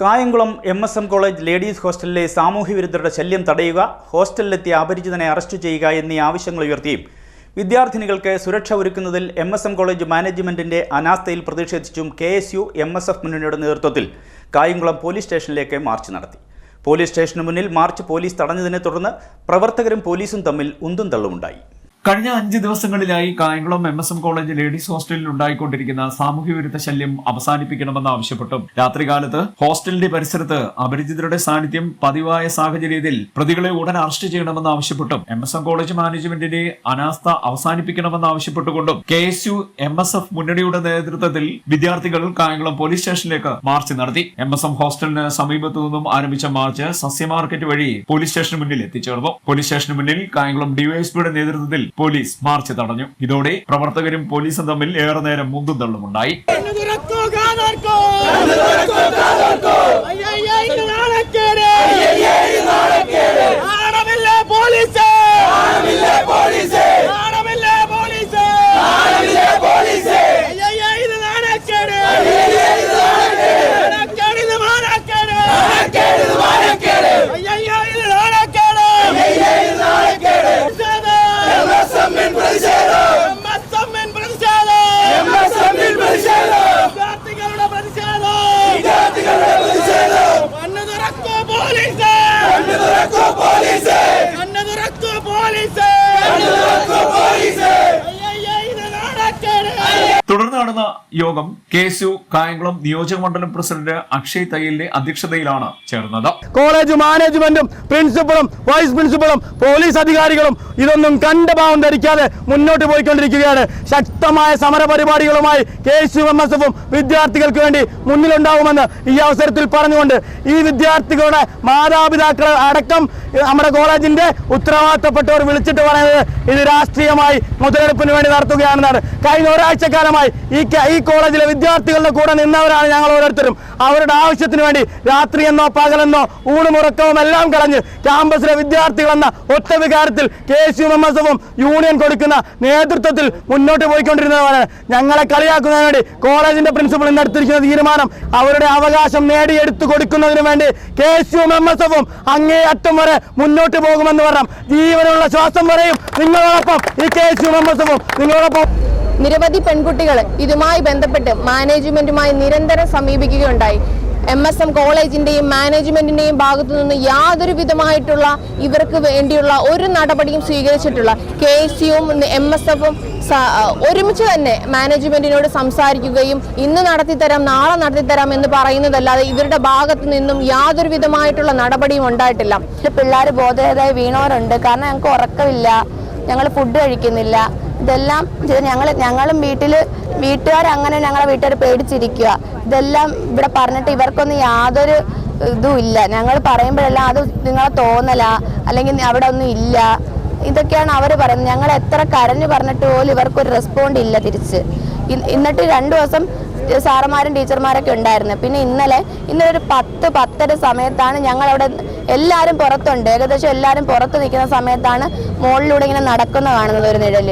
Kayamkulam M S M college ladies ഹോസ്റ്റലിലെ സാമൂഹ്യ വിരുദ്ധരുടെ ശല്യം തടയുക ഹോസ്റ്റലിലെത്തിയ അപരിചിതനെ അറസ്റ്റ് ചെയ്യുക എന്നീ ആവശ്യങ്ങൾ ഉയർത്തിയും. വിദ്യാർത്ഥിനികൾക്ക് സുരക്ഷ ഒരുക്കുന്നതിൽ എം എസ് എം കോളേജ് മാനേജ്മെന്റിന്റെ അനാസ്ഥയിൽ പ്രതിഷേധിച്ചും K S U M S F മുന്നണിയുടെ നേതൃത്വത്തിൽ കായംകുളം പോലീസ് സ്റ്റേഷനിലേക്ക് മാർച്ച് നടത്തി. പോലീസ് സ്റ്റേഷന് മുന്നിൽ മാർച്ച് പോലീസ് തടഞ്ഞതിനെ തുടർന്ന് പ്രവർത്തകരും പോലീസും തമ്മിൽ ഉന്തും തള്ളുമുണ്ടായി. കഴിഞ്ഞ അഞ്ച് ദിവസങ്ങളിലായി Kayamkulam M S M college ladies ഹോസ്റ്റലിൽ ഉണ്ടായിക്കൊണ്ടിരിക്കുന്ന സാമൂഹ്യ വിരുദ്ധ ശല്യം അവസാനിപ്പിക്കണമെന്ന് ആവശ്യപ്പെട്ടു. രാത്രികാലത്ത് ഹോസ്റ്റലിന്റെ പരിസരത്ത് അപരിചിതരുടെ സാന്നിധ്യം പതിവായ സാഹചര്യത്തിൽ പ്രതികളെ ഉടൻ അറസ്റ്റ് ചെയ്യണമെന്ന് ആവശ്യപ്പെട്ടും. എം എസ് എം കോളേജ് മാനേജ്മെന്റിന്റെ അനാസ്ഥ അവസാനിപ്പിക്കണമെന്ന് ആവശ്യപ്പെട്ടുകൊണ്ടും K S U M S F മുന്നണിയുടെ നേതൃത്വത്തിൽ വിദ്യാർത്ഥികൾ കായംകുളം പോലീസ് സ്റ്റേഷനിലേക്ക് മാർച്ച് നടത്തി. എം എസ് എം ഹോസ്റ്റലിന് സമീപത്തു നിന്നും ആരംഭിച്ച മാർച്ച് സസ്യ മാർക്കറ്റ് വഴി പോലീസ് സ്റ്റേഷന് മുന്നിൽ എത്തിച്ചേർന്നു. പോലീസ് സ്റ്റേഷന് മുന്നിൽ കായംകുളം ഡിവൈഎസ്പിയുടെ നേതൃത്വത്തിൽ പോലീസ് മാർച്ച് തടഞ്ഞു. ഇതോടെ പ്രവർത്തകരും പോലീസും തമ്മിൽ ഏറെ നേരം മുന്തും തള്ളുമുണ്ടായി കണ്ണു യോഗം കെ എസ് യു കായംകുളം നിയോജക മണ്ഡലം പ്രസിഡന്റ് അക്ഷയ് തയ്യലിന്റെ അധ്യക്ഷതയിലാണ് ചേർന്നത്. കോളേജ് മാനേജ്മെന്റും പ്രിൻസിപ്പളും വൈസ് പ്രിൻസിപ്പളും പോലീസ് അധികാരികളും ഇതൊന്നും കണ്ട ഭാവം ധരിക്കാതെ മുന്നോട്ട് പോയിക്കൊണ്ടിരിക്കുകയാണ്. ശക്തമായ സമര പരിപാടികളുമായി കെ എസ് എം എസ് എഫും വിദ്യാർത്ഥികൾക്ക് വേണ്ടി മുന്നിലുണ്ടാവുമെന്ന് ഈ അവസരത്തിൽ പറഞ്ഞുകൊണ്ട് ഈ വിദ്യാർത്ഥികളുടെ മാതാപിതാക്കൾ അടക്കം നമ്മുടെ കോളേജിന്റെ ഉത്തരവാദിത്തപ്പെട്ടവർ വിളിച്ചിട്ട് പറയുന്നത് ഇത് രാഷ്ട്രീയമായി മുതലെടുപ്പിന് വേണ്ടി നടത്തുകയാണെന്നാണ്. കഴിഞ്ഞ ഒരാഴ്ചക്കാലമായി ഈ ക- ഈ കോളേജിലെ വിദ്യാർത്ഥികളുടെ കൂടെ നിന്നവരാണ് ഞങ്ങൾ ഓരോരുത്തരും. അവരുടെ ആവശ്യത്തിന് വേണ്ടി രാത്രിയെന്നോ പകലെന്നോ ഊണുമുറക്കവും എല്ലാം കളഞ്ഞ് ക്യാമ്പസിലെ വിദ്യാർത്ഥികളെന്ന ഒറ്റ വികാരത്തിൽ കെ യൂണിയൻ കൊടുക്കുന്ന നേതൃത്വത്തിൽ മുന്നോട്ട് പോയിക്കൊണ്ടിരുന്നവരാണ്. ഞങ്ങളെ കളിയാക്കുന്നതിന് വേണ്ടി കോളേജിന്റെ പ്രിൻസിപ്പൽ ഇന്ന് എടുത്തിരിക്കുന്ന തീരുമാനം അവരുടെ അവകാശം നേടിയെടുത്തു കൊടുക്കുന്നതിന് വേണ്ടി K S U M S എഫും അങ്ങേയറ്റം വരെ മുന്നോട്ട് പോകുമെന്ന് പറഞ്ഞാൽ ജീവനുള്ള ശ്വാസം വരെയും നിങ്ങളോടൊപ്പം ഈ K S U M S എഫും നിങ്ങളോടൊപ്പം നിരവധി പെൺകുട്ടികൾ ഇതുമായി ബന്ധപ്പെട്ട് മാനേജ്മെന്റുമായി നിരന്തരം സമീപിക്കുകയുണ്ടായി. എം എസ് എം കോളേജിന്റെയും മാനേജ്മെന്റിന്റെയും ഭാഗത്തു നിന്ന് യാതൊരു വിധമായിട്ടുള്ള ഇവർക്ക് വേണ്ടിയുള്ള ഒരു നടപടിയും സ്വീകരിച്ചിട്ടുള്ള കെ എസ് എം എസ് എഫും ഒരുമിച്ച് തന്നെ മാനേജ്മെന്റിനോട് സംസാരിക്കുകയും ഇന്ന് നടത്തിത്തരാം നാളെ നടത്തിത്തരാം എന്ന് പറയുന്നതല്ലാതെ ഇവരുടെ ഭാഗത്തു നിന്നും യാതൊരു വിധമായിട്ടുള്ള നടപടിയും ഉണ്ടായിട്ടില്ല. പിള്ളേർ ബോധേതായി വീണവരുണ്ട്. കാരണം ഞങ്ങൾക്ക് ഉറക്കമില്ല. ഞങ്ങൾ ഫുഡ് കഴിക്കുന്നില്ല. ഇതെല്ലാം ഞങ്ങൾ ഞങ്ങളും വീട്ടിൽ വീട്ടുകാർ അങ്ങനെ ഞങ്ങളെ വീട്ടുകാർ പേടിച്ചിരിക്കുക ഇതെല്ലാം ഇവിടെ പറഞ്ഞിട്ട് ഇവർക്കൊന്നും യാതൊരു ഇതും ഇല്ല. ഞങ്ങൾ പറയുമ്പോഴെല്ലാം അത് നിങ്ങളെ തോന്നലാ. അല്ലെങ്കിൽ അവിടെ ഒന്നും ഇല്ല. ഇതൊക്കെയാണ് അവർ പറയുന്നത്. ഞങ്ങൾ എത്ര കരഞ്ഞു പറഞ്ഞിട്ട് പോലും ഇവർക്കൊരു റെസ്പോണ്ട് ഇല്ല തിരിച്ച്. എന്നിട്ട് രണ്ടു ദിവസം സാറന്മാരും ടീച്ചർമാരൊക്കെ ഉണ്ടായിരുന്നു. പിന്നെ ഇന്നലെ ഇന്നലെ ഒരു പത്ത് പത്തര സമയത്താണ് ഞങ്ങൾ അവിടെ എല്ലാവരും പുറത്തുണ്ട്. ഏകദേശം എല്ലാവരും പുറത്ത് നിൽക്കുന്ന സമയത്താണ് മുകളിലൂടെ ഇങ്ങനെ നടക്കുന്ന കാണുന്നത് ഒരു നിഴൽ.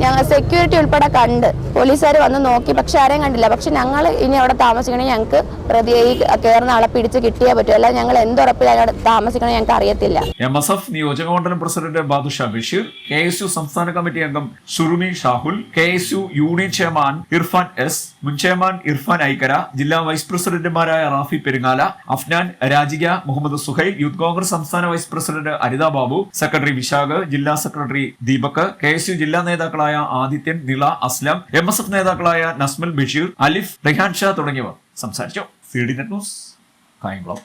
ഞങ്ങൾ സെക്യൂരിറ്റി ഉൾപ്പെടെ കണ്ട് പോലീസുകാർ വന്ന് നോക്കി പക്ഷെ ആരെയും കണ്ടില്ല. പക്ഷെ ഞങ്ങൾ ഇനി അവിടെ താമസിക്കണമെങ്കിൽ ഞങ്ങൾക്ക് പ്രതിയെ ഈ കയറുന്ന ആളെ പിടിച്ച് കിട്ടിയേ പറ്റൂ. അല്ല ഞങ്ങൾ എന്തുറപ്പിലാണ് അവിടെ താമസിക്കണേ ഞങ്ങൾക്ക് അറിയത്തില്ല. എം എസ് എഫ് നിയോജക മണ്ഡലം president Badusha Basheer K S U സംസ്ഥാന കമ്മിറ്റി അംഗം Surumi Shahul K S U union chairman Irfan S മുൻ ചെയർമാൻ ഇർഫാൻ ഐക്കര ജില്ലാ വൈസ് പ്രസിഡന്റുമാരായ റാഫി പെരുങ്ങാല അഫ്നാൻ രാജിക മുഹമ്മദ് സുഹൈൽ യൂത്ത് കോൺഗ്രസ് സംസ്ഥാന vice president Anitha Babu secretary Vishakh ജില്ലാ secretary Deepak K S U ജില്ലാ നേതാക്കളായ Adithyan Nila Aslam M S F നേതാക്കളായ നസ്മൽ ബഷീർ അലിഫ് റെഹാൻ ഷാ തുടങ്ങിയവർ സംസാരിച്ചു. C D net news Kayamkulam.